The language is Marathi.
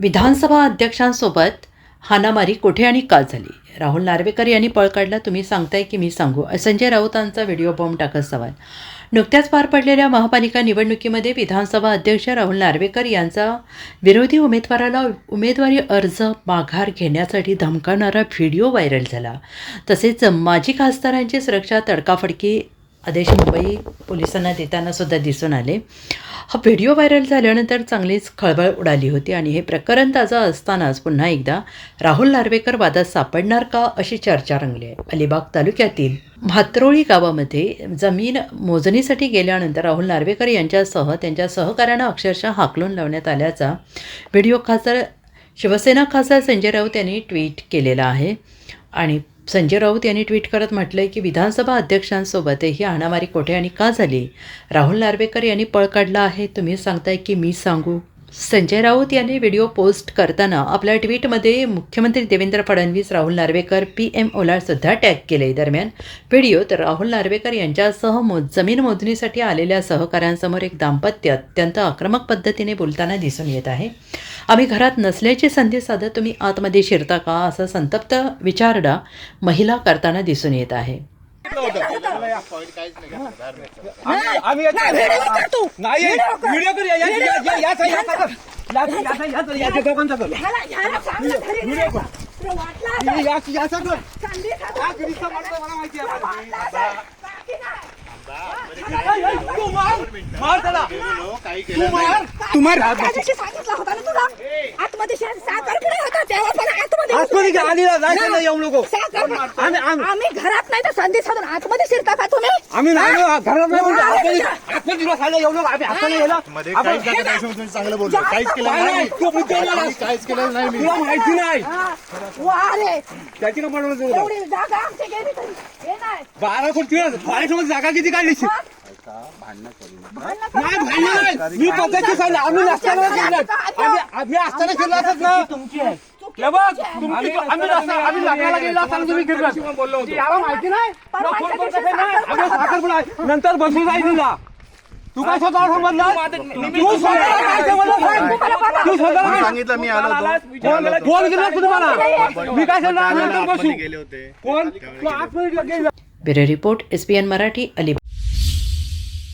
विधानसभा अध्यक्षांसोबत हाणामारी कुठे आणि का झाली? राहुल नार्वेकर यांनी पळ काढला. तुम्ही सांगताय की मी सांगू. संजय राऊतांचा व्हिडिओ बॉम्ब टाकत सवाल. नुकत्याच पार पडलेल्या महापालिका निवडणुकीमध्ये विधानसभा अध्यक्ष राहुल नार्वेकर यांचा विरोधी उमेदवाराला उमेदवारी अर्ज माघार घेण्यासाठी धमकावणारा व्हिडिओ व्हायरल झाला. तसेच माजी खासदारांची सुरक्षा तडकाफडकी आदेश मुंबई पोलिसांना देताना सुद्धा दिसून आले. हा व्हिडिओ व्हायरल झाल्यानंतर चांगलीच खळबळ उडाली होती आणि हे प्रकरण ताजं असतानाच पुन्हा एकदा राहुल नार्वेकर वादात सापडणार का अशी चर्चा रंगली आहे. अलिबाग तालुक्यातील भात्रोळी गावामध्ये जमीन मोजणीसाठी गेल्यानंतर राहुल नार्वेकर यांच्यासह त्यांच्या सहकाऱ्यांना अक्षरशः हाकलून लावण्यात आल्याचा व्हिडिओ खासदार शिवसेना खासदार संजय राऊत यांनी ट्विट केलेला आहे. आणि संजय राऊत यांनी ट्विट करत म्हटलं आहे की विधानसभा अध्यक्षांसोबत ही हाणामारी कोठे आणि का झाली? राहुल नार्वेकर यांनी पळ काढला आहे. तुम्ही सांगताय की मी सांगू? संजय राऊत यांनी व्हिडिओ पोस्ट करताना आपल्या ट्विटमध्ये मुख्यमंत्री देवेंद्र फडणवीस राहुल नार्वेकर पी एम ओलासुद्धा टॅग केले. दरम्यान व्हिडिओत राहुल नार्वेकर यांच्यासह मो जमीन मोजणीसाठी आलेल्या सहकाऱ्यांसमोर एक दाम्पत्य अत्यंत आक्रमक पद्धतीने बोलताना दिसून येत आहे. आम्ही घरात नसल्याची संधी साधत तुम्ही आतमध्ये शिरता का? असं संतप्त विचारडा महिला करताना दिसून येत आहे. आम्ही नाही व्हिडिओ कर या- या- या- या- याचा- याचा कर. याचा- याचा- याचा- याचा दोघांचा कर. ह्याला ह्याला चांगलं तरी व्हिडिओ कर. तुला वाटलं असेल. या- या- याचा कर. चांदी खातो. हा गिरीशचा माणूस मला माहिती आहे. तुला वाटलं असेल. बाकी काय? ऐ, ऐ, तू मार. मार त्याला. तू मार. तू मार. त्या दिवशी सांगितलं होतं ना तुला आतमध्ये शे- साखरपुडा होता तेव्हा पण आतमध्ये आतमध्ये घ्या, आलीला जायचं नाही येऊ नको. साखरपुडा. आम्ही- आम्ही- आम्ही घरात नाही तर संधी साधून आतमध्ये शिरता का तुम्ही आम्ही नाही हा? घरात नाही म्हणतो. आतमध्ये-. आतमध्ये तुला खायला येऊ नको. आम्ही हाताने गेला. मध्ये आपण- काहीच नका त्याशिवाय तुम्ही चांगलं बोललो काहीच केलं काय नाही नाही. तू मुद्दाम आला. काहीच- काहीच केलं नाही मी तुला माहिती नाही हा. वा रे त्याची का बनवलं तुला? एवढी जागा आमची गेली तरी हे नाही बारा कोटी बारा जागा किती काढली मग? नाही भांडणं भांडण नाही मी पद्धती सांगितलं आम्ही नसताना केलं आम्ही आम्ही असताना केलं असत ना हे बघ, तुमची आम्ही नसता- आम्ही लग्नाला गेलो असताना तुम्ही केलं याला माहिती नाही तुला फोन करून कसं नाही? आम्ही साखरपुडा आहे. नंतर बसून जाईल तुला तू काय स्वतः समजला तू स्वतः काय समजलं सांग. तू स्वतः मी काय- सांगितलं मी आलो गेलं तू तुम्हाला मी काय सांगणार नंतर बसू गेले होते कोण तू आतमध्ये गेला bureau report S P N Marathi Alibag